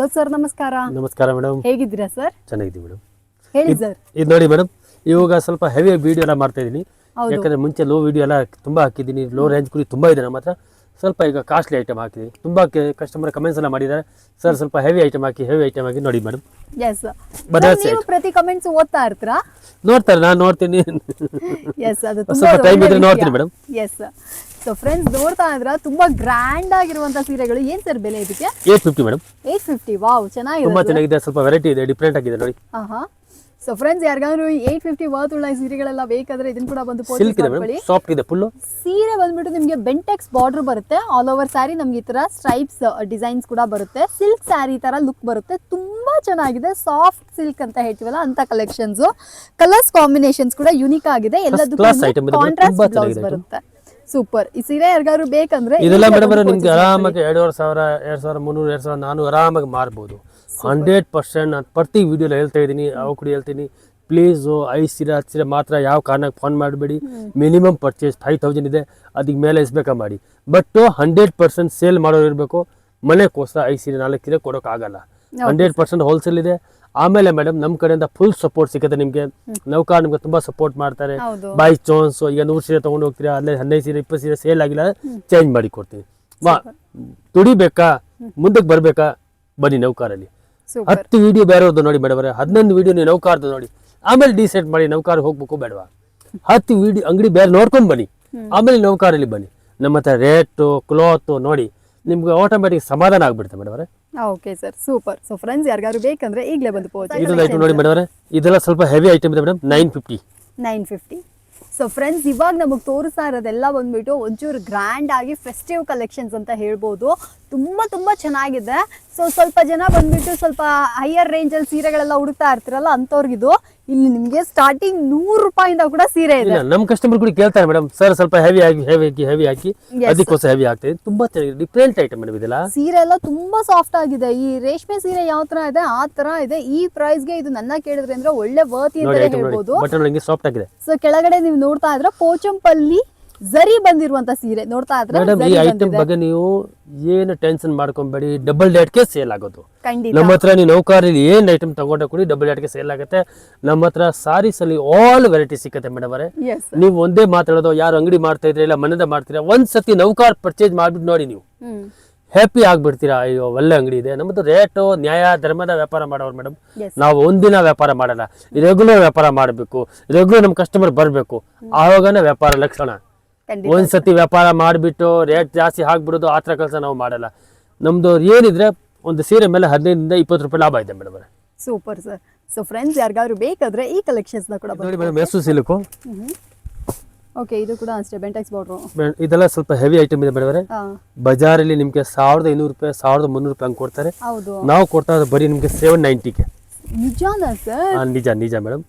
Hello sir ನಮಸ್ಕಾರ. ನಮಸ್ಕಾರ madam ಹೇಗಿದ್ದೀರಾ ಸರ್ ಚೆನ್ನಾಗಿದ್ದೀವಿ ಮೇಡಮ್ ಹೇಳಿ ಸರ್ ಇದು ನೋಡಿ ಮೇಡಮ್ ಇವಾಗ ಸ್ವಲ್ಪ ಹೆವಿ ವಿಡಿಯೋ ಎಲ್ಲ ಮಾಡ್ತಾ ಇದ್ದೀನಿ. ಯಾಕಂದ್ರೆ ಮುಂಚೆ ಲೋ ವಿಡಿಯೋ ಎಲ್ಲ ತುಂಬಾ ಹಾಕಿದ್ದೀನಿ. ಲೋ ರೇಂಜ್ ಕುರಿ ತುಂಬಾ ಇದೆ ನಮ್ಮ ಹತ್ರ. ಸ್ವಲ್ಪ ಈಗ ಕಾಸ್ಟ್ಲಿ ಐಟಮ್ ಹಾಕಿದೆ ತುಂಬಾ ಕಸ್ಟಮರ್ ಕಮೆಂಟ್ಸ್ ಎಲ್ಲ ಮಾಡಿದ್ದಾರೆ. ಸರ್ ಸ್ವಲ್ಪ ಹೆವಿ ಐಟಮ್ ಹಾಕಿ ಹೆವಿ ಐಟಮ್ ಹಾಕಿ ನೋಡಿ ಮೇಡಮ್ ಎಸ್ ಬನಾರಸಿ ನೀವು ಪ್ರತಿ ಕಮೆಂಟ್ಸ್ ಓದ್ತಾ ಇರ್ತೀರಾ? ನೋಡ್ತಾರೆ ನಾನು ನೋಡ್ತೀನಿ. ಎಸ್ ಅದು ಸ್ವಲ್ಪ ಟೈಮ್ ಇದ್ರೆ ನೋಡ್ತೀನಿ ಮೇಡಮ್ ಎಸ್ ಸೊ ಫ್ರೆಂಡ್ಸ್ ನೋಡ್ತಾ ಇದ್ರ ತುಂಬಾ ಗ್ರ್ಯಾಂಡ್ ಆಗಿರುವಂತ ಸೀರೆಗಳು. ಏನ್ ಸರ್ ಬೆಲೆ ಇದಕ್ಕೆ? Eight fifty madam eight fifty wow ಚೆನ್ನಾಗಿದೆ ತುಂಬಾ ಚೆನ್ನಾಗಿದೆ ಸ್ವಲ್ಪ ವೆರೈಟಿ ಇದೆ ಡಿಫ್ರೆಂಟ್ ಆಗಿದೆ ನೋಡಿ. ಆಹಾ. ಸೊ ಫ್ರೆಂಡ್ಸ್ ಯಾರಿಗಾದ್ರು ಏಟ್ ಫಿಫ್ಟಿ ವರ್ತ್ ಉಳ್ಳ ಸೀರೆಗಳೆಲ್ಲ ಬೇಕಾದ್ರೆ ಇದನ್ನ ಕೂಡ ಬಂದು ಸಿಲ್ಕ್ ಇದೆ ಸಾಫ್ಟ್ ಇದೆ ಫುಲ್ಲು ಸೀರೆ ಬಂದ್ಬಿಟ್ಟು ನಿಮಗೆ ಬೆಂಟೆಕ್ಸ್ ಬಾರ್ಡರ್ ಬರುತ್ತೆ. ಆಲ್ ಓವರ್ ಸ್ಯಾರಿ ನಮ್ಗೆ ಈ ತರ ಸ್ಟ್ರೈಪ್ಸ್ ಡಿಸೈನ್ಸ್ ಕೂಡ ಬರುತ್ತೆ. ಸಿಲ್ಕ್ ಸ್ಯಾರಿ ತರ ಲುಕ್ ಬರುತ್ತೆ. ತುಂಬಾ ಚೆನ್ನಾಗಿದೆ. ಸಾಫ್ಟ್ ಸಿಲ್ಕ್ ಅಂತ ಹೇಳ್ತೀವಲ್ಲ ಅಂತ ಕಲೆಕ್ಷನ್ಸ್ ಕಲರ್ಸ್ ಕಾಂಬಿನೇಷನ್ಸ್ ಕೂಡ ಯುನಿಕ್ ಆಗಿದೆ. ಎಲ್ಲದಕ್ಕೂ ಕಾಂಟ್ರಾಸ್ಟ್ ಬ್ಲೌಸ್ ಬರುತ್ತೆ. ಸೂಪರ್. ಈ ಸೀರೆ ಯಾರಿಗಾದ್ರು ಬೇಕಂದ್ರೆ ಇದೆಲ್ಲ ಮೇಡಮ್ ನಿಮ್ಗೆ. ಆರಾಮಾಗಿ ಎರಡೂವರೆ ಸಾವಿರ ಎರಡು ಸಾವಿರ ಮುನ್ನೂರು ಎರಡು ಸಾವಿರ ನಾನು ಆರಾಮಾಗಿ ಮಾರ್ಬೋದು. ಹಂಡ್ರೆಡ್ ಪರ್ಸೆಂಟ್ ನಾನು ಪ್ರತಿ ವಿಡಿಯೋಲಿ ಹೇಳ್ತಾ ಇದ್ದೀನಿ ಯಾವ ಕೂಡ ಹೇಳ್ತೀನಿ ಪ್ಲೀಸ್ ಐದು ಸೀರೆ ಹತ್ತು ಸೀರೆ ಮಾತ್ರ ಯಾವ ಕಾರಣಕ್ಕೆ ಫೋನ್ ಮಾಡಬೇಡಿ. ಮಿನಿಮಮ್ ಪರ್ಚೇಸ್ ಫೈವ್ ತೌಸಂಡ್ ಇದೆ ಅದಕ್ಕೆ ಮೇಲೆ ಇಸ್ಬೇಕಾ ಮಾಡಿ. ಬಟ್ ಹಂಡ್ರೆಡ್ ಪರ್ಸೆಂಟ್ ಸೇಲ್ ಮಾಡೋರು ಇರಬೇಕು ಮನೆಗೋಸ್ಕರ ಐದು ಸೀರೆ ನಾಲ್ಕು ಸೀರೆ ಕೊಡೋಕ್ಕಾಗಲ್ಲ. ಹಂಡ್ರೆಡ್ ಪರ್ಸೆಂಟ್ ಹೋಲ್ಸೇಲ್ ಇದೆ ಆಮೇಲೆ ಮೇಡಮ್ ನಮ್ಮ ಕಡೆಯಿಂದ ಫುಲ್ ಸಪೋರ್ಟ್ ಸಿಗುತ್ತೆ ನಿಮಗೆ. ನೌಕಾ ನಿಮ್ಗೆ ತುಂಬಾ ಸಪೋರ್ಟ್ ಮಾಡ್ತಾರೆ. ಬೈ ಚಾನ್ಸ್ ಈಗ ನೂರು ಸೀರೆ ತೊಗೊಂಡು ಹೋಗ್ತೀರಾ ಅಲ್ಲೇ ಹದಿನೈದು ಸೀರೆ ಇಪ್ಪತ್ತು ಸೀರೆ ಸೇಲ್ ಆಗಿಲ್ಲ ಚೇಂಜ್ ಮಾಡಿ ಕೊಡ್ತೀನಿ. ವಾ ದುಡಿಬೇಕಾ ಮುಂದಕ್ಕೆ ಬರಬೇಕಾ ಬನ್ನಿ ನೌಕಾರಲ್ಲಿ. ಹತ್ತು ವಿಡಿಯೋ ಬೇರೆಯವ್ರದ್ದು ನೋಡಿ ಬೇಡವರೆ ಹದಿನೊಂದು ವಿಡಿಯೋ ನೀವು ನೌಕಾರ್ದು ನೋಡಿ. ಆಮೇಲೆ ಡಿಸೈಡ್ ಮಾಡಿ ನೌಕಾರ ಹೋಗ್ಬೇಕು ಬೇಡವಾ? ಹತ್ತು ವಿಡಿಯೋ ಅಂಗಡಿ ಬೇರೆ ನೋಡ್ಕೊಂಡು ಬನ್ನಿ. ಆಮೇಲೆ ನೌಕಾರಲ್ಲಿ ಬನ್ನಿ. ನಮ್ಮ ಹತ್ರ ರೇಟು ಕ್ಲಾತು ನೋಡಿ ನಿಮ್ಗೆ ಆಟೋಮೆಟಿಕ್ ಸಮಾಧಾನ ಆಗ್ಬಿಡುತ್ತೆ ಮೇಡವರೆ okay sir super so friends ಯಾರಿಗಾದ್ರು ಬೇಕಂದ್ರೆ ಈಗಲೇ ಬಂದು ಪೋಚ್ ಇದೊಂದು ಐಟಮ್ ನೋಡಿ ಮೇಡಮ್ ಇದೆಲ್ಲ ಸ್ವಲ್ಪ ಹೆವಿ ಐಟಮ್ ಇದೆ madam. Nine fifty nine fifty so friends ಇವಾಗ ನಮಗೆ ತೋರಿಸ್ತಾ ಇರೋದೆಲ್ಲ ಬಂದ್ಬಿಟ್ಟು ಒಂಚೂರು ಗ್ರ್ಯಾಂಡ್ ಆಗಿ ಫೆಸ್ಟಿವ್ ಕಲೆಕ್ಷನ್ಸ್ ಅಂತ ಹೇಳ್ಬೋದು. ತುಂಬ ತುಂಬ ಚೆನ್ನಾಗಿದೆ. ಸೊ ಸ್ವಲ್ಪ ಜನ ಬಂದ್ಬಿಟ್ಟು ಸ್ವಲ್ಪ ಹೈಯರ್ ರೇಂಜಲ್ಲಿ ಸೀರೆಗಳೆಲ್ಲ ಹುಡುಕ್ತಾ ಇರ್ತೀರಲ್ಲ ಅಂಥವ್ರಿಗಿದು ಇಲ್ಲಿ ನಿಮಗೆ ಸ್ಟಾರ್ಟಿಂಗ್ ನೂರು ರೂಪಾಯಿಂದ ಕೂಡ ಸೀರೆ ಇದೆ. ನಮ್ಮ ಕಸ್ಟಮರ್ ಕೂಡ ಕೇಳ್ತಾರೆ ಮೇಡಮ್ ಸರ್ ಸ್ವಲ್ಪ ಹೆವಿ ಆಗಿ ಹೆವಿ ಹಾಕಿ ಹೆವಿ ಹಾಕಿ. ಅದಕ್ಕೋಸ್ಕರ ಹೆವಿ ಆಗ್ತದೆ ತುಂಬಾ ಚೆನ್ನಾಗಿದೆ. ಡಿಫ್ರೆಂಟ್ ಐಟಮ್ ಮೇಡಮ್ ಇದೆಲ್ಲ. ಸೀರೆ ಎಲ್ಲ ತುಂಬಾ ಸಾಫ್ಟ್ ಆಗಿದೆ. ಈ ರೇಷ್ಮೆ ಸೀರೆ ಯಾವ ತರ ಇದೆ ಆ ತರ ಇದೆ. ಈ ಪ್ರೈಸ್ಗೆ ಇದು ನನ್ನ ಕೇಳಿದ್ರೆ ಅಂದ್ರೆ ಒಳ್ಳೆ ವರ್ತಿ ಅಂತ ಹೇಳ್ಬೋದು. ಬಟನ್ ಸಾಫ್ಟ್ ಆಗಿದೆ. ಸೊ ಕೆಳಗಡೆ ನೀವು ನೋಡ್ತಾ ಇದ್ರೆ ಪೋಚಂಪಲ್ಲಿ ಜರಿ ಬಂದಿರುವಂತ ಸೀರೆ. ನೋಡ್ತಾ ಇದ್ರೆ ಮೇಡಮ್ ಈ ಐಟಮ್ ಬಗ್ಗೆ ನೀವು ಏನು ಟೆನ್ಷನ್ ಮಾಡ್ಕೊಂಬೇಡಿ. ಡಬಲ್ ಡೇಟ್ಗೆ ಸೇಲ್ ಆಗೋದು. ಖಂಡಿತ. ನಮ್ಮ ಹತ್ರ ನೀವು ನೌಕರಿ ಏನ್ ಐಟಮ್ ತಗೊಂಡ ಕೂಡ ಡಬಲ್ ಡೇಟ್ಗೆ ಸೇಲ್ ಆಗುತ್ತೆ. ನಮ್ಮ ಹತ್ರ ಸಾರೀಸ್ ಅಲ್ಲಿ ಆಲ್ ವೆರೈಟಿ ಸಿಕ್ಕತ್ತೆ ಮೇಡಮ್ ಅವರೇ. ನೀವು ಒಂದೇ ಮಾತಾಡೋದು ಯಾರು ಅಂಗಡಿ ಮಾಡ್ತಾ ಇದ್ರೆ ಇಲ್ಲ ಮನೆಯಿಂದ ಮಾಡ್ತೀರಾ ಒಂದ್ ಸತಿ ನೌಕಾರ್ ಪರ್ಚೇಸ್ ಮಾಡ್ಬಿಟ್ಟು ನೋಡಿ ನೀವು. ಹ್ಮ್. ಹ್ಯಾಪಿ ಆಗ್ಬಿಡ್ತೀರಾ? ಅಯ್ಯೋ ಒಳ್ಳೆ ಅಂಗಡಿ ಇದೆ. ನಮ್ಮದು ರೇಟು ನ್ಯಾಯ ಧರ್ಮದ ವ್ಯಾಪಾರ ಮಾಡೋರು ಮೇಡಮ್ Yes. ನಾವು ಒಂದಿನ ವ್ಯಾಪಾರ ಮಾಡಲ್ಲ. ರೆಗ್ಯುಲರ್ ವ್ಯಾಪಾರ ಮಾಡಬೇಕು. ರೆಗ್ಯುಲರ್ ನಮ್ಮ ಕಸ್ಟಮರ್ ಬರಬೇಕು. ಆವಾಗನೇ ವ್ಯಾಪಾರ ಲಕ್ಷಣ. ಒಂದ್ಸತಿ ವ್ಯಾಪಾರ ಮಾಡಿಬಿಟ್ಟು ರೇಟ್ ಜಾಸ್ತಿ ಹಾಕ್ಬಿಡೋದು ಆ ಥರ ಕೆಲಸ ನಾವು ಮಾಡಲ್ಲ. ನಮ್ದು ಏನಿದ್ರೆ ಒಂದು ಸೀರೆ ಮೇಲೆ ಹದಿನೈದರಿಂದ ಇಪ್ಪತ್ತು ರೂಪಾಯಿ ಲಾಭ ಇದೆ madam super sir so friends ಯಾರಿಗಾದ್ರು ಬೇಕಾದ್ರೆ ಈ ಕಲೆಕ್ಷನ್ಸ್ನ ಕೂಡ ನೋಡಿ ಮೇಡಮ್ ಮೆಸು ಸಿಲುಕು ಓಕೆ ಇದು ಕೂಡ ಅಷ್ಟೇ ಬೆಂಟೆಕ್ಸ್ ಬಾರ್ಡ್ರು ಇದೆಲ್ಲ ಸ್ವಲ್ಪ ಹೆವಿ ಐಟಮ್ ಇದೆ ಮೇಡಮ್ ಬಜಾರಲ್ಲಿ ನಿಮಗೆ ಸಾವಿರದ ಐನೂರು ರೂಪಾಯಿ ಸಾವಿರದ ಮುನ್ನೂರು ರೂಪಾಯಿ ಹಂಗೆ ಕೊಡ್ತಾರೆ. ಹೌದು. ನಾವು ಕೊಡ್ತಾ ಇರೋದು ಬರೀ ನಿಮಗೆ ಸೆವೆನ್ ನೈಂಟಿಗೆ ನಿಜಾನಾ ಸರ್ ನಿಜ ನಿಜ ಮೇಡಮ್.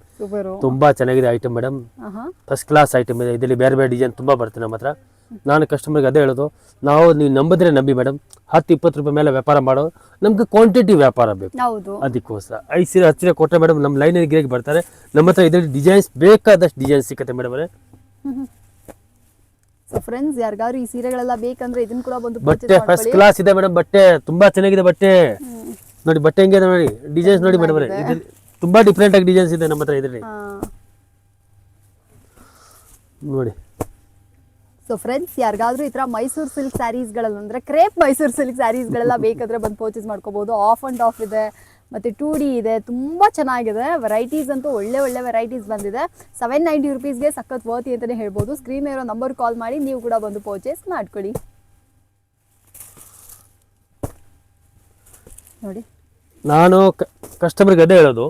ತುಂಬಾ ಚೆನ್ನಾಗಿದೆ item madam first class item ಇದೆ. ಇದರಲ್ಲಿ ಬೇರೆ ಬೇರೆ ಡಿಸೈನ್ ತುಂಬಾ ಬರುತ್ತೆ ನಮ್ಮ ಹತ್ರ. ನಾನು ಕಸ್ಟಮರ್ಗೆ ಅದೇ ಹೇಳೋದು. ನಾವು ನೀವು ನಂಬಿದ್ರೆ ನಂಬಿ ಮೇಡಮ್ ಹತ್ತು ಇಪ್ಪತ್ತು ರೂಪಾಯಿ ಮೇಲೆ ವ್ಯಾಪಾರ ಮಾಡೋ ನಮ್ಗೆ ಕ್ವಾಂಟಿಟಿ ವ್ಯಾಪಾರ ಬೇಕು. ಅದಕ್ಕೋಸ್ಕರ. ಐದು ಸೀರೆ ಹತ್ತು ಸೀರೆ ಕೊಟ್ಟರೆ ಮೇಡಮ್ ನಮ್ಮ ಲೈನ್ ಗಿರಾಕಿ ಬರ್ತಾರೆ. ನಮ್ಮ ಹತ್ರ ಇದರಲ್ಲಿ ಡಿಸೈನ್ಸ್ ಬೇಕಾದಷ್ಟು ಡಿಸೈನ್ಸ್ ಸಿಕ್ಕತ್ತೆ ಮೇಡಮ್ ಅವರೇ. ಸೊ ಫ್ರೆಂಡ್ಸ್ ಯಾರಿಗಾದ್ರು ಈ ಸೀರೆಗಳೆಲ್ಲ ಬೇಕಂದ್ರೆ ಇದನ್ನ ಕೂಡ ಬಂದು ಬಟ್ಟೆ ಫಸ್ಟ್ ಕ್ಲಾಸ್ ಇದೆ ಮೇಡಮ್ ಬಟ್ಟೆ. ತುಂಬಾ ಚೆನ್ನಾಗಿದೆ ಬಟ್ಟೆ. ನೋಡಿ ಬಟ್ಟೆ ಹೆಂಗಿದೆ ನೋಡಿ. ಡಿಸೈನ್ಸ್ ನೋಡಿ ಮೇಡಮ್ ತುಂಬಾ ಡಿಫ್ರೆಂಟ್ ಆಗಿ ಡಿಸೈನ್ಸ್ ಇದೆ ನಮ್ಮ ಹತ್ರ ಇದರಲ್ಲಿ. ನೋಡಿ. ಸೊ ಫ್ರೆಂಡ್ಸ್ ಯಾರಿಗಾದ್ರೂ ಈ ಥರ ಮೈಸೂರು ಸಿಲ್ಕ್ ಸ್ಯಾರೀಸ್ಗಳಲ್ಲಿ ಅಂದರೆ ಕ್ರೇಪ್ ಮೈಸೂರು ಸಿಲ್ಕ್ ಸ್ಯಾರೀಸ್ಗಳೆಲ್ಲ ಬೇಕಾದ್ರೆ ಬಂದು ಪರ್ಚೇಸ್ ಮಾಡ್ಕೋಬೋದು. ಆಫ್ ಆ್ಯಂಡ್ ಆಫ್ ಇದೆ ಮತ್ತು ಟೂ ಡಿ ಇದೆ ತುಂಬ ಚೆನ್ನಾಗಿದೆ. ವೆರೈಟೀಸ್ ಅಂತೂ ಒಳ್ಳೆ ಒಳ್ಳೆ ವೆರೈಟೀಸ್ ಬಂದಿದೆ. ಸೆವೆನ್ ನೈಂಟಿ ರುಪೀಸ್ಗೆ ಸಖತ್ ವರ್ತಿ ಅಂತಲೇ ಹೇಳ್ಬೋದು. ಸ್ಕ್ರೀನ್ ಇರೋ ನಂಬರ್ ಕಾಲ್ ಮಾಡಿ ನೀವು ಕೂಡ ಬಂದು ಪರ್ಚೇಸ್ ಮಾಡ್ಕೊಳ್ಳಿ. ನೋಡಿ. ನಾನು ಕಸ್ಟಮರ್ಗೆ ಅದೇ ಹೇಳೋದು.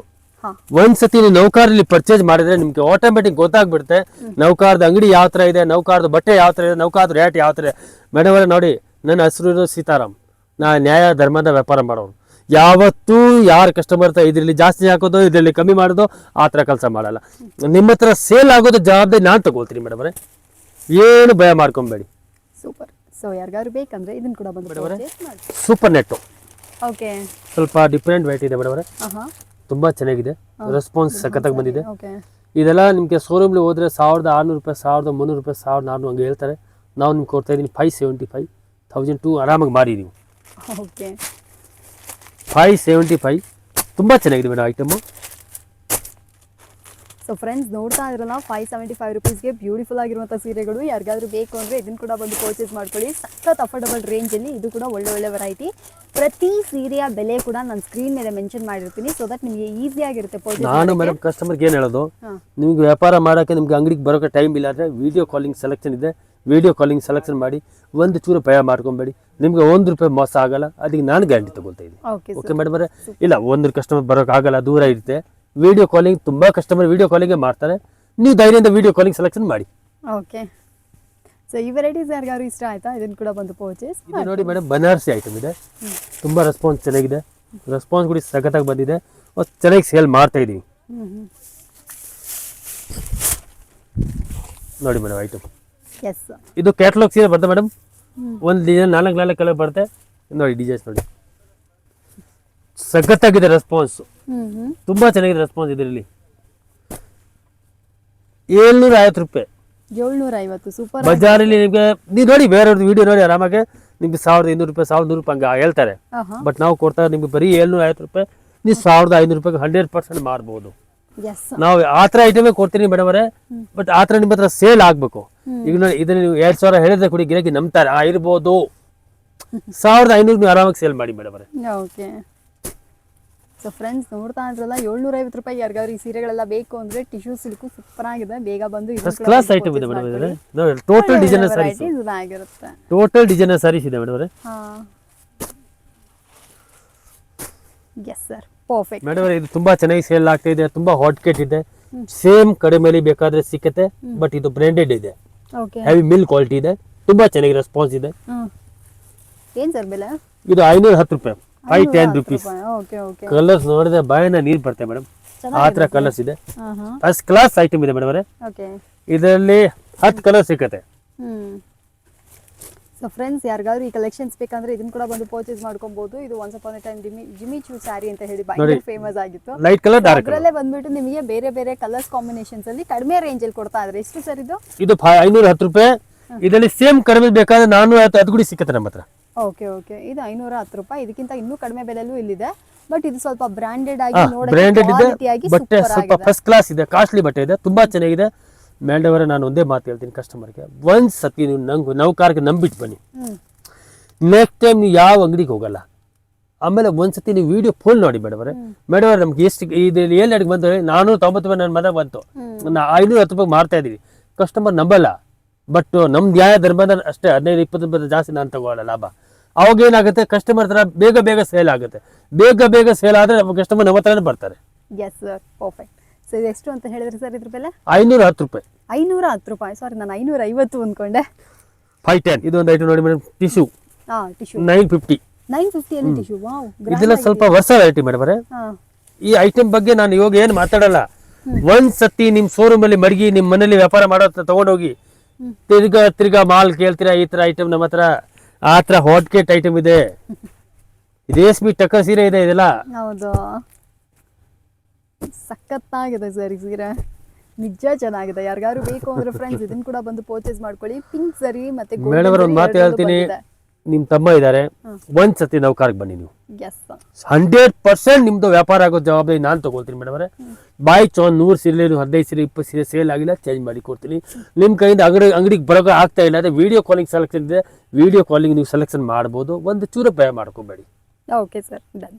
ಒಂದ್ಸತಿ ನೀವು ನೌಕಾರಲ್ಲಿ ಪರ್ಚೇಸ್ ಮಾಡಿದ್ರೆ ನಿಮ್ಗೆ ಆಟೋಮೆಟಿಕ್ ಗೊತ್ತಾಗ್ಬಿಡುತ್ತೆ. ನೌಕಾರದ ಅಂಗಡಿ ಯಾವ ತರ ಇದೆ ನೌಕಾರದ ಬಟ್ಟೆ ಯಾವ ತರ ಇದೆ ನೌಕಾರದ ರೇಟ್ ಯಾವ ತರ ಇದೆ. ಮೇಡಮ್ ಅವರೇ ನೋಡಿ ನನ್ನ ಹೆಸರು ಇರೋ ಸೀತಾರಾಮ್. ನಾ ನ್ಯಾಯ ಧರ್ಮದ ವ್ಯಾಪಾರ ಮಾಡೋರು. ಯಾವತ್ತೂ ಯಾರು ಕಸ್ಟಮರ್ ಹತ್ರ ಇದರಲ್ಲಿ ಜಾಸ್ತಿ ಹಾಕೋದು ಇದರಲ್ಲಿ ಕಮ್ಮಿ ಮಾಡೋದು ಆ ಥರ ಕೆಲಸ ಮಾಡಲ್ಲ. ನಿಮ್ಮ ಹತ್ರ ಸೇಲ್ ಆಗೋದು ಜವಾಬ್ದಾರಿ ನಾನು ತಗೊಳ್ತೀನಿ ಮೇಡಮ್ ಅವರೇ. ಏನು ಭಯ ಮಾಡ್ಕೊಬೇಡಿ. ಸೂಪರ್ ಸೊ ಯಾರಿಗಾದ್ರು ಬೇಕಂದ್ರೆ ಇದನ್ನು ಕೂಡ ಬಂದು ಪರ್ಚೇಸ್ ಮಾಡಿ. ಸೂಪರ್ ನೆಟ್ಟು ಓಕೆ ಸ್ವಲ್ಪ ಡಿಫ್ರೆಂಟ್ ವೆರೈಟಿ ಇದೆ ಮೇಡಮ್ ಅವರೇ. ತುಂಬ ಚೆನ್ನಾಗಿದೆ. ರೆಸ್ಪಾನ್ಸ್ ಸಖತ್ತಾಗಿ ಬಂದಿದೆ. ಇದೆಲ್ಲ ನಿಮಗೆ ಶೋರೂಮ್ಲಿ ಹೋದ್ರೆ ಸಾವಿರದ ಆರುನೂರು ರೂಪಾಯಿ ಸಾವಿರದ ಮುನ್ನೂರು ರೂಪಾಯಿ ಸಾವಿರದ ನಾನ್ನೂರು ಹಂಗೆ ಹೇಳ್ತಾರೆ. ನಾವು ನಿಮ್ಗೆ ಕೊಡ್ತಾ ಇದ್ದೀನಿ five seventy five thousand two ಆರಾಮಾಗಿ ಮಾರಿ ನೀವು. ಓಕೆ ಫೈವ್ ಸೆವೆಂಟಿ ಫೈವ್ ತುಂಬ ಚೆನ್ನಾಗಿದೆ ಮೇಡಮ್ ಐಟಮು ಸೊ ಫ್ರೆಂಡ್ಸ್ ನೋಡ್ತಾ ಇದ್ರಲ್ಲ ಫೈವ್ ಸೆವೆಂಟಿ ಫೈವ್ ರುಪೀಸ್ಗೆ ಬ್ಯೂಟಿಫುಲ್ ಆಗಿರುವಂಥ ಸೀರೆಗಳು. ಯಾರಿಗಾದ್ರೂ ಬೇಕು ಅಂದರೆ ಇದನ್ನು ಕೂಡ ಬಂದು ಪರ್ಚೇಸ್ ಮಾಡ್ಕೊಳ್ಳಿ. ಸಖತ್ ಅಫೋರ್ಡಬಲ್ ರೇಂಜಲ್ಲಿ ಇದು ಕೂಡ ಒಳ್ಳೆ ಒಳ್ಳೆ ವೆರೈಟಿ ಪ್ರತಿ ಸೀರೆಯ ಬೆಲೆ ಕೂಡ ನಾನು ಸ್ಕ್ರೀನ್ ಮೇಲೆ ಮೆನ್ಷನ್ ಮಾಡಿರ್ತೀನಿ ಸೊ ದಟ್ ನಿಮಗೆ ಈಸಿ ಆಗಿರುತ್ತೆ ಪರ್ಚೇಸ್ ನಾನು ಮೇಡಮ್ ಕಸ್ಟಮರ್ಗೆ ಏನು ಹೇಳೋದು? ನಿಮಗೆ ವ್ಯಾಪಾರ ಮಾಡೋಕ್ಕೆ ನಿಮ್ಗೆ ಅಂಗಡಿಗೆ ಬರೋಕ್ಕೆ ಟೈಮ್ ಇಲ್ಲ ಅಂದರೆ ವೀಡಿಯೋ ಕಾಲಿಂಗ್ ಸೆಲೆಕ್ಷನ್ ಇದೆ. ವೀಡಿಯೋ ಕಾಲಿಂಗ್ ಸೆಲೆಕ್ಷನ್ ಮಾಡಿ ಒಂದು ಚೂರು ಭಯ ಮಾಡ್ಕೊಬೇಡಿ. ನಿಮ್ಗೆ ಒಂದು ರೂಪಾಯಿ ಮೋಸ ಆಗಲ್ಲ ಅದಕ್ಕೆ ನಾನು ಗ್ಯಾರಂಟಿ ತಗೊಳ್ತಾ ಇದ್ದೀನಿ. ಓಕೆ ಮೇಡಮ್ ಅವರೇ ಇಲ್ಲ ಒಂದು ಕಸ್ಟಮರ್ ಬರೋಕ್ಕಾಗಲ್ಲ ಆಗಲ್ಲ ದೂರ ಇರುತ್ತೆ. ವಿಡಿಯೋ ಕಾಲಿಂಗ್ ತುಂಬ ಕಸ್ಟಮರ್ ವಿಡಿಯೋ ಕಾಲಿಂಗೇ ಮಾಡ್ತಾರೆ. ನೀವು ಧೈರ್ಯದಿಂದ ವಿಡಿಯೋ ಕಾಲಿಂಗ್ ಸೆಲೆಕ್ಷನ್ ಮಾಡಿ. ಓಕೆ ಸೊ ಈ ವೆರೈಟೀಸ್ ಯಾರಿಗಾದ್ರು ಇಷ್ಟ ಆಯ್ತಾ? ಇದನ್ನು ಕೂಡ ಬಂದು ಪರ್ಚೇಸ್ ಇದು ನೋಡಿ ಮೇಡಮ್ ಬನಾರಸಿ ಐಟಮ್ ಇದೆ. ತುಂಬ ರೆಸ್ಪಾನ್ಸ್ ಚೆನ್ನಾಗಿದೆ. ರೆಸ್ಪಾನ್ಸ್ ಕೂಡ ಸಖತ್ತಾಗಿ ಬಂದಿದೆ. ಚೆನ್ನಾಗಿ ಸೇಲ್ ಮಾಡ್ತಾ ಇದ್ದೀವಿ ನೋಡಿ ಮೇಡಮ್ ಐಟಮ್ ಎಸ್ ಇದು ಕ್ಯಾಟ್ಲಾಗ್ ಸೀರೆ ಬರ್ತದೆ ಮೇಡಮ್. ಒಂದು ಡಿಸೈನ್ ನಾಲ್ಕು ನಾಲ್ಕು ಕಲರ್ ಬರುತ್ತೆ. ನೋಡಿ ಡಿಸೈನ್ಸ್ ನೋಡಿ. ಸಖತ್ತಾಗಿದೆ ರೆಸ್ಪಾನ್ಸ್ ತುಂಬ ಚೆನ್ನಾಗಿದೆ ರೆಸ್ಪಾನ್ಸ್ ಇದರಲ್ಲಿ. ಏಳ್ನೂರ ಐವತ್ತು ರೂಪಾಯಿ. ಏಳ್ನೂರ ಐವತ್ತು ಸೂಪರ್ ಬಜಾರಲ್ಲಿ ನಿಮಗೆ ನೀವು ನೋಡಿ ಬೇರೆಯವ್ರದ್ದು ವಿಡಿಯೋ ನೋಡಿ ಆರಾಮಾಗಿ ನಿಮ್ಗೆ ಸಾವಿರದ ಇನ್ನೂರು ರೂಪಾಯಿ ಸಾವಿರದ ನೂರು ರೂಪಾಯಿ ಹಂಗೆ ಹೇಳ್ತಾರೆ. ಬಟ್ ನಾವು ಕೊಡ್ತಾ ನಿಮ್ಗೆ ಬರೀ ಏಳ್ನೂರ ಐವತ್ತು ರೂಪಾಯಿ ನೀವು ಸಾವಿರದ ಐನೂರು ರೂಪಾಯಿಗೆ ಹಂಡ್ರೆಡ್ ಪರ್ಸೆಂಟ್ ಮಾರ್ಬೋದು ನಾವು ಆ ಥರ ಐಟಮೇ ಕೊಡ್ತೀನಿ ಮೇಡಮ್ ಅವರೇ ಬಟ್ ಆ ಥರ ನಿಮ್ಮ ಹತ್ರ ಸೇಲ್ ಆಗಬೇಕು. ಈಗ ನೋಡಿ ಇದನ್ನ ನೀವು ಎರಡು ಸಾವಿರ ಹೇಳಿದ್ರೆ ಕೂಡ ಗಿರಾಕಿ ನಂಬ್ತಾರೆ. ಆ ಇರ್ಬೋದು. ಸಾವಿರದ ಐನೂರು ನೀವು ಆರಾಮಾಗಿ ಸೇಲ್ ಮಾಡಿ ಮೇಡಮ್ ಅವರೇ ಸೊ ಫ್ರೆಂಡ್ಸ್ ನೋಡ್ತಾ ಇದ್ರಲ್ಲ ಏಳ್ನೂರ ಐವತ್ತು ರೂಪಾಯಿ ಯಾರಿಗಾದ್ರು ಈ ಸೀರೆಗಳೆಲ್ಲ ಬೇಕು ಅಂದ್ರೆ ಟಿಶ್ಯೂ ಸಿಲ್ಕು ಸೂಪರ್ ಆಗಿದೆ. ಬೇಗ ಬಂದು ಕ್ಲಾಸ್ ಐಟಮ್ ಇದೆ ಮೇಡಮ್ ಟೋಟಲ್ ಡಿಸೈನರ್ ಸಾರೀಸ್ ಆಗಿರುತ್ತೆ ಟೋಟಲ್ ಡಿಸೈನರ್ ಸಾರೀಸ್ ಇದೆ ಮೇಡಮ್ ಅವರೇ. ಹಾ. ಎಸ್ ಸರ್ ಪರ್ಫೆಕ್ಟ್ ಮೇಡಮ್ ಇದು ತುಂಬಾ ಚೆನ್ನಾಗಿ ಸೇಲ್ ಆಗ್ತಾ ಇದೆ ತುಂಬಾ ಹಾಟ್ ಕೇಟ್ ಇದೆ. ಸೇಮ್ ಕಡಿಮೆಲಿ ಬೇಕಾದ್ರೆ ಸಿಕ್ಕತ್ತೆ ಬಟ್ ಇದು ಬ್ರ್ಯಾಂಡೆಡ್ ಇದೆ. ಓಕೆ ಹೆವಿ ಮಿಲ್ ಕ್ವಾಲಿಟಿ ಇದೆ ತುಂಬಾ ಚೆನ್ನಾಗಿ ರೆಸ್ಪಾನ್ಸ್ ಇದೆ. ಏನ್ ಸರ್ ಬೆಲೆ? ಇದು ಐನೂರ ಹತ್ತು ರೂಪಾಯಿ. Five ten rupees okay okay. Colours ನೋಡಿದ್ರೆ ಬಾಯಿನ ನೀರು ಬರ್ತದೆ ಮೇಡಮ್ ಆ ಥರ ಕಲರ್ಸ್ ಇದೆ. ಫಸ್ಟ್ ಕ್ಲಾಸ್ ಐಟಮ್ ಇದೆ ಮೇಡಮ್ ಅವರೇ. ಇದರಲ್ಲಿ ಹತ್ತು ಕಲರ್ ಸಿಕ್ಕತ್ತೆ ಸೊ ಫ್ರೆಂಡ್ಸ್ ಯಾರಿಗಾದ್ರೂ ಈ ಕಲೆಕ್ಷನ್ಸ್ ಬೇಕಂದ್ರೆ ಇದನ್ನ ಕೂಡ ಬಂದು ಪರ್ಚೇಸ್ ಮಾಡ್ಕೊಬಹುದು ಇದು once upon time Jimmy Jimmy Choo sari ಅಂತ ಹೇಳಿ ಭಯಂಕರ ಫೇಮಸ್ ಆಗಿತ್ತು. ಲೈಟ್ ಕಲರ್ ಡಾರ್ಕ್ ಕಲರ್ ಅದರಲ್ಲೇ ಬಂದ್ಬಿಟ್ಟು ನಿಮಗೆ ಬೇರೆ ಬೇರೆ ಕಲರ್ಸ್ ಕಾಂಬಿನೇಷನ್ಸ್ ಅಲ್ಲಿ ಕಡಿಮೆ ರೇಂಜ್ ಅಲ್ಲಿ ಕೊಡ್ತಾ ಇದ್ರೆ ಎಷ್ಟು ಸರ್ ಇದು? ಇದು ಐನೂರ ಹತ್ತು ರೂಪಾಯಿ. ಇದರಲ್ಲಿ ಸೇಮ್ ಕಡಿಮೆ ಬೇಕಾದ್ರೆ ನಾನೂರ ಐವತ್ತು ಅದು ಕೂಡ ಸಿಕ್ಕತ್ತೆ ನಮ್ಮ ಹತ್ರ ಓಕೆ ಓಕೆ ಇದು ಐನೂರ ಹತ್ತು ರೂಪಾಯಿ. ಇದಕ್ಕಿಂತ ಇನ್ನೂ ಕಡಿಮೆ ಬೆಲೆಲ್ಲೂ ಇಲ್ಲಿದೆ. ಬಟ್ ಇದು ಸ್ವಲ್ಪ ಬ್ರಾಂಡೆಡ್ ಆಗಿ ಬ್ರ್ಯಾಂಡೆಡ್ ಇದೆ ಬಟ್ಟೆ ಸ್ವಲ್ಪ ಫಸ್ಟ್ ಕ್ಲಾಸ್ ಇದೆ ಕಾಸ್ಟ್ಲಿ ಬಟ್ಟೆ ಇದೆ ತುಂಬಾ ಚೆನ್ನಾಗಿದೆ. ಮೇಲ್ಡವರ ನಾನು ಒಂದೇ ಮಾತು ಹೇಳ್ತೀನಿ ಕಸ್ಟಮರ್ಗೆ ಒಂದ್ ಸತಿ ನೀವು ನಂಗೆ ನೌಕಾರ್ಗೆ ನಂಬಿಟ್ಟು ಬನ್ನಿ. ನೆಕ್ಸ್ಟ್ ಟೈಮ್ ನೀವು ಯಾವ ಅಂಗಡಿಗೆ ಹೋಗಲ್ಲ. ಆಮೇಲೆ ಒಂದ್ಸತಿ ನೀವು ವಿಡಿಯೋ ಫೋನ್ ನೋಡಿ ಮೇಡವರೇ ಮೇಡಮ್ ನಮ್ಗೆ ಎಷ್ಟು ಇದು ಏಳು ಅಡಿಗೆ ಬಂದ್ರೆ ನಾನೂರ ತೊಂಬತ್ತು ರೂಪಾಯಿ ನನ್ನ ಮನೆ ಬಂತು. ನಾ ಐನೂರು ಹತ್ತು ರೂಪಾಯಿ ಮಾರ್ತಾ ಇದ್ದೀವಿ ಕಸ್ಟಮರ್ ನಂಬಲ್ಲ. ಬಟ್ ನಮ್ದು ನ್ಯಾಯ ಧರ್ಮದ ಅಷ್ಟೇ ಹದಿನೈದು ಇಪ್ಪತ್ತು ರೂಪಾಯಿ ಜಾಸ್ತಿ ನಾನು ತಗೊಳ್ಳಲ್ಲ ಲಾಭ. ಅವಾಗ ಏನಾಗುತ್ತೆ ಕಸ್ಟಮರ್ ಹತ್ರ ಬೇಗ ಬೇಗ ಸೇಲ್ ಆಗುತ್ತೆ. ಬೇಗ ಬೇಗ ಸೇಲ್ ಆದರೆ ಕಸ್ಟಮರ್ ನಮ್ಮ ಹತ್ರನೇ ಬರ್ತಾರೆ. ಎಸ್ ಸರ್ ಪರ್ಫೆಕ್ಟ್ ಸೊ ಇದು ಎಷ್ಟು ಅಂತ ಹೇಳಿದ್ರಿ ಸರ್ ಇದ್ರ ಬೆಲೆ? ಐನೂರ ಹತ್ತು ರೂಪಾಯಿ. ಐನೂರ ಹತ್ತು ರೂಪಾಯಿ. ಸಾರಿ ನಾನು ಐನೂರ ಐವತ್ತು ಅಂದ್ಕೊಂಡೆ ಫೈವ್ ಟೆನ್ ಇದೊಂದು ಐಟಮ್ ನೋಡಿ ಮೇಡಮ್. ಟಿಶ್ಯೂ ಹಾ ಟಿಶ್ಯೂ ನೈನ್ ಫಿಫ್ಟಿ ನೈನ್ ಫಿಫ್ಟಿಯಲ್ಲಿ ಟಿಶ್ಯೂ ವಾವ್ ಇದೆಲ್ಲ ಸ್ವಲ್ಪ ವರ್ಷ ವೆರೈಟಿ ಮೇಡಮ್ ಅವರೇ. ಈ ಐಟಮ್ ಬಗ್ಗೆ ನಾನು ಇವಾಗ ಏನು ಮಾತಾಡಲ್ಲ. ಒಂದ್ ಸತಿ ನಿಮ್ ಶೋರೂಮ್ ಅಲ್ಲಿ ಮಡಗಿ ನಿಮ್ ಮನೇಲಿ ವ್ಯಾಪಾರ ಮಾಡೋ ತಗೊಂಡೋಗಿ ತಿರ್ಗಾ ತಿರ್ಗಾ ಮಾಲ್ ಕೇಳ್ತೀರಾ ಈ ತರ ಐಟಮ್ ನಮ್ಮ ಹತ್ರ ಆ ತರ ಹಾಟ್ ಕೇಟ್ ಐಟಮ್ ಇದೆ ರೇಷ್ಮಿ ಟಕ್ಕ ಸೀರೆ ಇದೆ ಇದೆಲ್ಲ. ಹೌದು. ಸಖತ್ತಾಗಿದೆ ಸರ್ ಈ ಸೀರೆ. ನಿಜ ಚೆನ್ನಾಗಿದೆ. ಯಾರಿಗಾರು ಬೇಕು ಅಂದ್ರೆ ಫ್ರೆಂಡ್ಸ್ ಇದನ್ನ ಕೂಡ ಬಂದು ಪರ್ಚೇಸ್ ಮಾಡ್ಕೊಳ್ಳಿ. ಪಿಂಕ್ ಸರಿ ಮತ್ತೆ ಮೇಡಮ್ ಒಂದು ಮಾತು ಹೇಳ್ತೀನಿ. ನಿಮ್ ತಮ್ಮ ಇದ್ದಾರೆ ಒಂದ್ ಸತಿ ನೌಕಾರಕ್ಕೆ ಬನ್ನಿ ನೀವು. ಹಂಡ್ರೆಡ್ ಪರ್ಸೆಂಟ್ ನಿಮ್ದು ವ್ಯಾಪಾರ ಆಗೋ ಜವಾಬ್ದಾರಿ ನಾನು ತಗೊಳ್ತೀನಿ ಮೇಡಮ್ ಅವರೇ. ಬಾಯ್ ಚೌನ್ ನೂರು ಸೀರೆ ಹದಿನೈದು ಸೀರೆ ಇಪ್ಪತ್ತು ಸೀರೆ ಸೇಲ್ ಆಗಿಲ್ಲ ಚೇಂಜ್ ಮಾಡಿ ಕೊಡ್ತೀನಿ. ನಿಮ್ಮ ಕೈಯಿಂದ ಅಂಗಡಿ ಅಂಗಡಿಗೆ ಬರೋಕೆ ಆಗ್ತಾ ಇಲ್ಲ ಅದೇ ವಿಡಿಯೋ ಕಾಲಿಂಗ್ ಸೆಲೆಕ್ಷನ್ ಇದೆ. ವಿಡಿಯೋ ಕಾಲಿಂಗ್ ನೀವು ಸೆಲೆಕ್ಷನ್ ಮಾಡ್ಬೋದು. ಒಂದು ಚೂರು ಭಯ ಮಾಡ್ಕೋಬೇಡಿ. Okay sir done